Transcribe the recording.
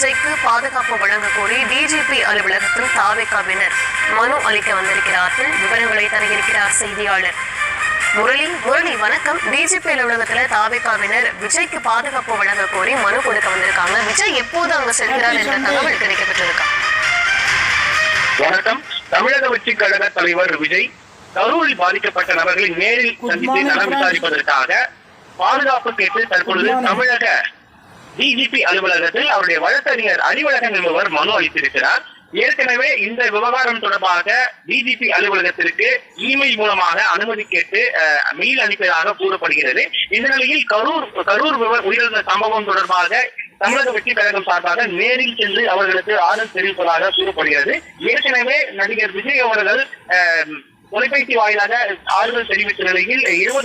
விஜய்க்கு பாதுகாப்பு வழங்க கோரி டிஜிபி அலுவலகத்தில் தாவேக்காவினர் மனு அளிக்க வந்திருக்கிறார்கள். விவரங்களை தர இருக்கிறார் செய்தியாளர். முரளி முரளி வணக்கம். டிஜிபி அலுவலகத்துல தாவேக்காவினர் விஜய்க்கு பாதுகாப்பு வழங்க கோரி மனு கொடுக்க வந்திருக்காங்க. விஜய் எப்போது அங்கு செல்கிறார் என்ற தகவல் கிடைக்கப்பட்டிருக்கா? வணக்கம். தமிழக வெற்றி கழக தலைவர் விஜய் கரூரில் பாதிக்கப்பட்ட நபர்களை நேரில் சந்தித்து நலம் விசாரிப்பதற்காக பாதுகாப்பு கேட்டு தற்பொழுது தமிழக டிஜிபி அலுவலகத்தில் அவருடைய வழக்கறிஞர் அறிவழகன் என்பவர் மனு அளித்திருக்கிறார். ஏற்கனவே இந்த விவகாரம் தொடர்பாக டிஜிபி அலுவலகத்திற்கு இமெயில் மூலமாக அனுமதி கேட்டு மெயில் அனுப்பியதாக கூறப்படுகிறது. இந்த நிலையில் கரூர் கரூர் விவ- உயிரிழந்த சம்பவம் தொடர்பாக தமிழக வெற்றி கழகம் சார்பாக நேரில் சென்று அவர்களுக்கு ஆறுதல் தெரிவிப்பதாக கூறப்படுகிறது. ஏற்கனவே நடிகர் விஜய் அவர்கள் தொலைபேசி வாயிலாக ஆறுதல் தெரிவித்த நிலையில் இருபது